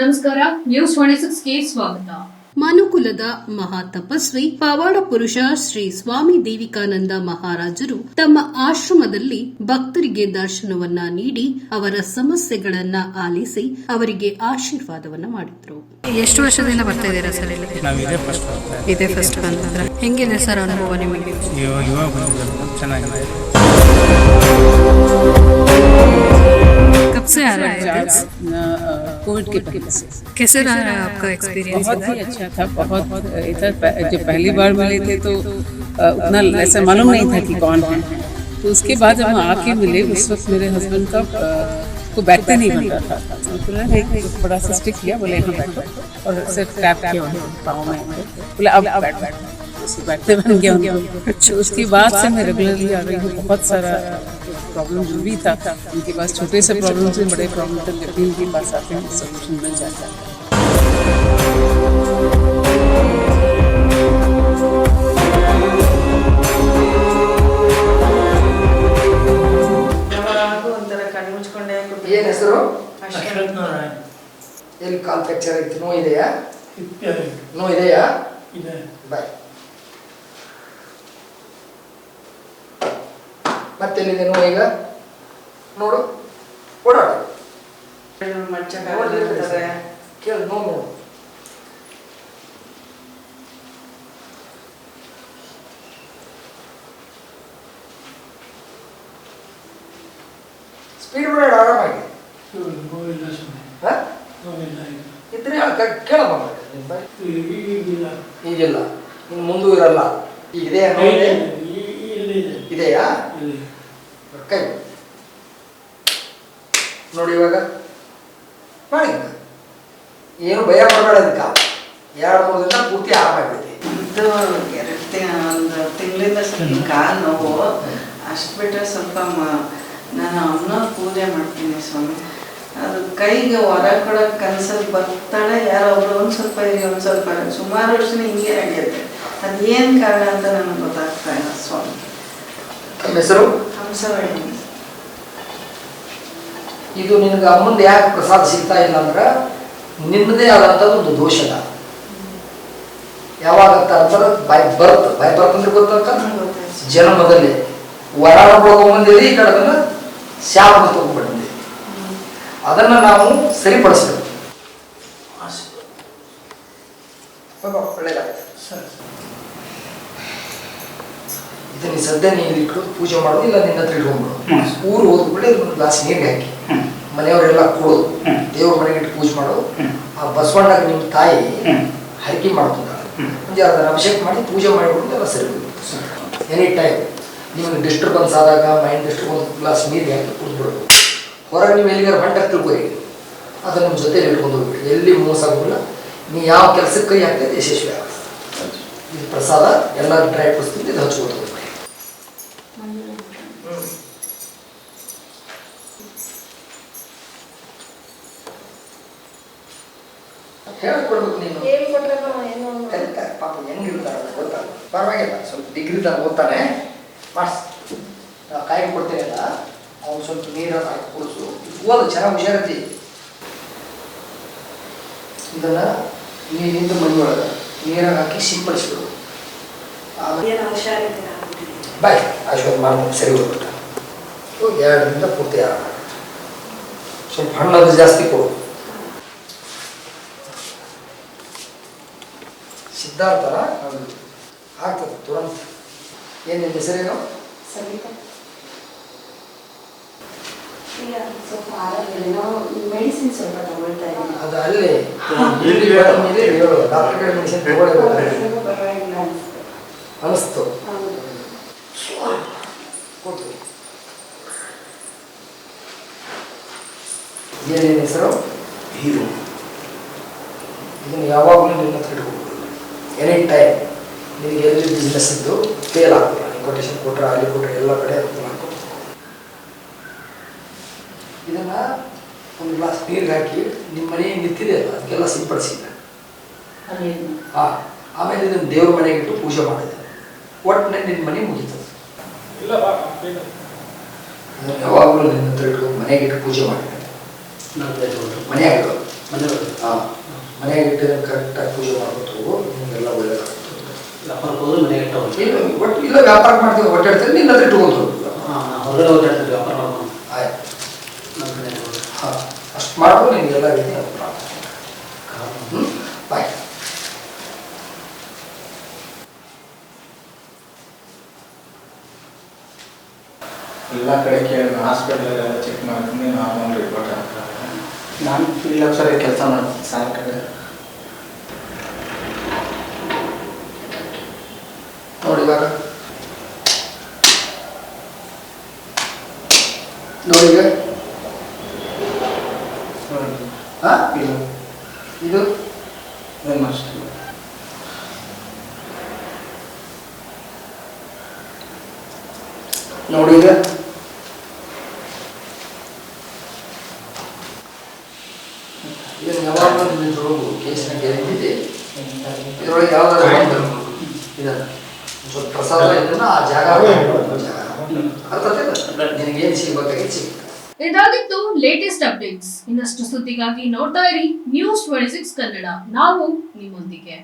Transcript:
ನಮಸ್ಕಾರ news twenty ಸಿಕ್ಸ್ಗೆ ಸ್ವಾಗತ. ಮನುಕುಲದ ಮಹಾ ತಪಸ್ವಿ ಪವಾಡ ಪುರುಷ ಶ್ರೀ ಸ್ವಾಮಿ ದೇವಿಕಾನಂದ ಮಹಾರಾಜರು ತಮ್ಮ ಆಶ್ರಮದಲ್ಲಿ ಭಕ್ತರಿಗೆ ದರ್ಶನವನ್ನ ನೀಡಿ ಅವರ ಸಮಸ್ಯೆಗಳನ್ನ ಆಲಿಸಿ ಅವರಿಗೆ ಆಶೀರ್ವಾದವನ್ನ ಮಾಡಿದ್ರು. ಎಷ್ಟು ವರ್ಷದಿಂದ ಬರ್ತಾ ಇದೀರಾ ಸರ್ ಇಲ್ಲಿ? ನಾವು ಇದೇ ಫಸ್ಟ್ ಬಂದಿದ್ರೆ. ಹೆಂಗಿದೆ ಸರ್ ಅನುಭವ ನಿಮಗೆ? ಚೆನ್ನಾಗಿದೆ. कोविड के पहले से कैसे रहा है आपका एक्सपीरियंस बहुत ही अच्छा था बहुत इधर जब पहली बार मिले थे तो उतना ऐसा मालूम नहीं था कि कौन है। तो उसके बाद जब हम आके मिले उस वक्त मेरे हस्बैंड का को बैठते नहीं बन रहा था। तो उन्होंने बड़ा सा स्टिक किया बोले यहाँ बैठो। और सिर्फ़ टैप किया पाँव में। बोले अब बैठ बैठ। बैठते बन गया तो उसके बाद से मैं रेगुलरली आ रही हूँ बहुत सारा प्रॉब्लम जो भी था उनके पास छोटे से प्रॉब्लम से बड़े प्रॉब्लम तक जब भी उनके पास आते हैं सोल्यूशन मिल जाता है ಯಾವಾಗೂ ಒಂಥರ ಕಣ್ಣು ಮುಚ್ಕೊಂಡೇ ಏನ್ ಹೆಸರು ಅಷ್ಟೇ ಎಲ್ಲಿ ಕಾಲ್ ಫ್ರಾಕ್ಚರ್ ಐತಿ ನೋವು ಇದೆಯಾ ನೋವು ಇದೆಯಾ ಬಾಯ್ ಮತ್ತೆಲ್ಲಿದೆ ನೋವು ಈಗ? ನೋಡು. ಓಡಾಡು. ಮಚ್ಚಕ್ಕಾಗತ್ತೆ ಕೇಳು ನೋವು ನೋಡು. ಸ್ಪೀಡ್ ಬೇಡ ಆರಾಮಾಗಿ. ಹಾ? ಇದ್ರೆ ಕೇಳಮ್ಮ ಈಗಿಲ್ಲ. ಇನ್ನು ಮುಂದೂ ಇರಲ್ಲ. ಈಗ ಇದೆಯಾ? ಕೈ. ನೋಡಿ ಇವಾಗ. ಮಾಡಿ. ಏನು ಭಯ ಪಡಬೇಡ ಅದಕ್ಕ. ಎರಡು ಮೂರು ದಿನ ಪೂರ್ತಿ ಆರಾಮಾಗ್ಬಿಡುತ್ತೆ ಇದು ಒಂದು ತಿಂಗಳಿಂದ ಸ್ವಲ್ಪ ಕಾಲು ನೋವು ಅಷ್ಟು ಬಿಟ್ಟರೆ ಸ್ವಲ್ಪ ಮ- ನಾನು ಅನ್ನ ಪೂಜೆ ಮಾಡ್ತೀನಿ ಸ್ವಾಮಿ. ಅದು ಕೈಗೆ ಹೊರ ಕೊಡೋಕೆ ಕನ್ಸಲ್ಲಿ ಬರ್ತಾಳೆ ಯಾರೋ ಒಬ್ರು ಒಂದು ಸ್ವಲ್ಪ ಇದೆ ಒಂದು ಸ್ವಲ್ಪ. ಸುಮಾರು ವರ್ಷನೇ ಹಿಂಗೆ ನಡೆಯುತ್ತೆ. ಅದೇನು ಕಾರಣ ಅಂತ ನನಗೆ ಗೊತ್ತಾಗ್ತಾ ಇಲ್ಲ ಸ್ವಾಮಿ. ನಿಮ್ಮ ಹೆಸರು? ಇದು ನಿನಗೆ ಮುಂದೆ ಯಾಕೆ ಪ್ರಸಾದ ಸಿಗ್ತಾ ಇಲ್ಲ ಅಂದ್ರೆ ನಿನ್ನದೇ ಆದಂತ ಒಂದು ದೋಷದ. ಯಾವಾಗ ಅಂತ ಬೈ ಬರ್ತ್ ಬೈ ಬರ್ತ್ ಅಂದ್ರೆ ಗೊತ್ತಂತ ಜನ್ಮದಲ್ಲಿ. ವರ ಬಂದಿದೆ ಈ ಕಡೆ ಅದನ್ನ ಶಾಪ ತಗೊಂಡ್ಬಿಟ್ಟಿದೆ ಅದನ್ನ ನಾವು ಸರಿಪಡಿಸ್ಬೇಕು. ಬಾಬಾ, ಒಳ್ಳೆದಾಯ್ತು. ಇದನ್ನ ಸದ್ಯ ನೀರು ಇಟ್ಟು ಪೂಜೆ ಮಾಡೋದು ಇಲ್ಲ ನಿನ್ನ ಹತ್ರ ಇಟ್ಕೊಂಡ್ಬಿಡು ಊರು ಹೋದ್ಬಿಟ್ಟು ಒಂದು ಗ್ಲಾಸ್ ನೀರಿಗೆ ಹಾಕಿ. ಮನೆಯವರೆಲ್ಲ ಕೊಡೋದು. ದೇವ್ರ ಮನೆಗೆ ಇಟ್ಟು ಪೂಜೆ ಮಾಡೋದು. ಆ ಬಸವಣ್ಣಗೆ ನಿಮ್ಮ ತಾಯಿ ಹರಕೆ ಮಾಡ್ತದ ಮುಂಜೆ ಅದನ್ನ ಅಭಿಷೇಕ ಮಾಡಿ ಪೂಜೆ ಮಾಡಿಬಿಟ್ಟು ಎಲ್ಲ ಸರಿ ಎನಿ ಟೈಮ್ ನಿಮಗೆ ಡಿಸ್ಟರ್ಬೆನ್ಸ್ ಆದಾಗ ಮೈಂಡ್ ಡಿಸ್ಟರ್ಬೆನ್ಸ್ ಗ್ಲಾಸ್ ನೀರಿಗೆ ಹಾಕಿ ಕುಡಿದ್ಬಿಡೋದು. ಹೊರಗೆ ನೀವು ಎಲ್ಲಿಗಾರ ಹೊಂಟ ತಿಳ್ಕೊರಿ. ಅದನ್ನ ನಿಮ್ಮ ಜೊತೆ ಇಟ್ಕೊಂಡು ಹೋಗ್ಬಿಡಿ. ಎಲ್ಲಿ ಮೋಸ ಆಗೋಲ್ಲ ನೀವು ಯಾವ ಕೆಲಸಕ್ಕೆ ಕೈ ಹಾಕಿದ್ರೆ ಯಶಸ್ವಿ ಇದು ಪ್ರಸಾದ ಎಲ್ಲ ಡ್ರೈ ಫ್ರೂಟ್ಸ್ ಇದು ಹೋಗ್ಬಿಡಿ ಹೇಳ್ಕೊಡ್ಬೇಕು ನೀನು. ಕಲಿತಾರೆ ಪಾಪ ಹೆಂಗಿರ್ತಾರೆ ಗೊತ್ತಾಗ ಪರವಾಗಿಲ್ಲ. ಸ್ವಲ್ಪ ಡಿಗ್ರಿ ತಾನು ಓದ್ತಾನೆ. ಮಾಡಿಸ್ ನಾವು ಕಾಯಿ ಕೊಡ್ತೀನಿ ಅಲ್ಲ. ಅವ್ನು ಸ್ವಲ್ಪ ನೀರನ್ನು ಹಾಕಿ ಕುಡಿಸು. ಓದು ಚೆನ್ನಾಗಿ ಹುಷಾರತಿ ಇದನ್ನ ನೀರಿಂದ ನಿಂತು ಒಳಗೆ ನೀರಾಗ ಹಾಕಿ ಸಿಂಪಡಿಸ್ಬಿಡು. ಬಾಯ್. ಆಶೀರ್ವಾದ ಮಾಡ್ತೀನಿ ಸರಿ ಹೋಗ್ಬಿಟ್ಟ. ಎರಡರಿಂದ ಪೂರ್ತಿ ಆರಾಮ ಸ್ವಲ್ಪ ಹಣ್ಣದು ಜಾಸ್ತಿ ಕೊಡು. ಸಿದ್ಧಾರ್ಥನ ಆಗ್ತದೆ ತುರಂತ. ಏನು ನಿಮ್ಮ ಹೆಸರೇನು ಮೆಡಿಸಿನ್ ಸ್ವಲ್ಪ ತಗೊಳ್ತಾ ಇದ್ದೀನಿ. ಅದು ಅಲ್ಲಿ. ಇಲ್ಲಿ ಬಂದ್ಮೇಲೆ ಹೇಳು ಡಾಕ್ಟರ್ ಕಡೆ ಮೆಡಿಸಿನ್ ಪರವಾಗಿಲ್ಲ ಅನಿಸ್ತು. ಏನೇನು ಹೆಸರು? ಹೀರೋ. ಇದನ್ನು ಯಾವಾಗಲೂ ನಿನ್ನ ಹತ್ರ ಎನಿ ಟೈಮ್ ನಿನಗೆ ಎಲ್ಲಿ ಬಿಸ್ನೆಸ್ ಇದ್ದು ಫೇಲ್ ಆಗ್ತದೆ ಕೊಟೇಶನ್ ಕೊಟ್ಟರೆ ಅಲ್ಲಿ ಕೊಟ್ಟರೆ ಎಲ್ಲ ಕಡೆ ಮಾಡ್ಕೊ ಇದನ್ನ ಒಂದು ಗ್ಲಾಸ್ ನೀರಿಗೆ ಹಾಕಿ ನಿಮ್ಮ ಮನೆ ನಿಂತಿದೆ ಅಲ್ಲ ಅದಕ್ಕೆಲ್ಲ ಸಿಂಪಡಿಸಿದ್ದ. ಆ ಆಮೇಲೆ ಇದನ್ನು ದೇವ್ರ ಮನೆಗೆ ಇಟ್ಟು ಪೂಜೆ ಮಾಡಿದೆ ಒಟ್ಟಿನಲ್ಲಿ ನಿನ್ನ ಮನೆ ಮುಗೀತದೆ. ಅದನ್ನ ಯಾವಾಗಲೂ ನಿನ್ನ ಹತ್ರ ಇಟ್ಕೊಂಡು ಮನೆಗೆ ಇಟ್ಟು ಪೂಜೆ ಮಾಡಿ ಮನೆಯಾಗ ಹಾಂ. ಮನೆಗೆ ಇಟ್ಟು ಕರೆಕ್ಟಾಗಿ ಪೂಜೆ ಮಾಡ್ಕೊತ ಹೋಗು ನಿಮಗೆಲ್ಲ ಒಳ್ಳೇದಾಗುತ್ತೆ. ವ್ಯಾಪಾರಕ್ಕೆ ಹೋದ್ರೆ ಮನೆಗೆ ಇಟ್ಟು ಹೋಗಿ ಇಲ್ಲ ಒಟ್ಟು ಇಲ್ಲ ವ್ಯಾಪಾರ ಮಾಡ್ತೀವಿ ಒಟ್ಟಾಡ್ತೀವಿ ನಿನ್ನ ಹತ್ರ ಇಟ್ಕೊಂಡು ಹೊರಗಡೆ ವ್ಯಾಪಾರ ಮಾಡ್ಕೊಂಡು. ಆಯ್ತು. ನಮ್ಮ ಮನೆ ಹಾಂ ಅಷ್ಟು ಮಾಡ್ಬೋದು ನಿಮಗೆಲ್ಲ ರೀತಿ ಹ್ಞೂ ಬಾಯ್ ಎಲ್ಲ ಕಡೆ ಕೇಳಿದ ಹಾಸ್ಪಿಟಲ್ ಚೆಕ್ ಮಾಡ್ತೀನಿ ನಾರ್ಮಲ್ ರಿಪೋರ್ಟ್ ಆಗ್ತದೆ ನಾನು ಫೀಲ್ಡ್ ಆಫೀಸರ್ ಕೆಲಸ ಮಾಡ್ತೀನಿ ಸಾಯಂಕಾಲ. ನೋಡಿ ಇವಾಗ. ನೋಡಿ ಈಗ. ಹಾಂ ಇದು. ಇದು. ಏನು ನೋಡಿ ಈಗ. ಯಾವ್ದಾದ್ರು ಒಂದು ಇದನ್ನ ಸ್ವಲ್ಪ ಪ್ರಸಾದ ಇದನ್ನ ಆ ಜಾಗ ಜಾಗ ಅರ್ಥ ನಿನಗೇನು ಸಿಗ್ಬೇಕಾಗಿತ್ತು ಸಿಗುತ್ತೆ ಇದಾಗಿತ್ತು ಲೇಟೆಸ್ಟ್ ಅಪ್ಡೇಟ್ಸ್ ಇನ್ನಷ್ಟು ಸುದ್ದಿಗಾಗಿ ನೋಡ್ತಾ ಇರಿ ನ್ಯೂಸ್ ಟ್ವೆಂಟಿ ಸಿಕ್ಸ್ ಕನ್ನಡ. ನಾವು ನಿಮ್ಮೊಂದಿಗೆ.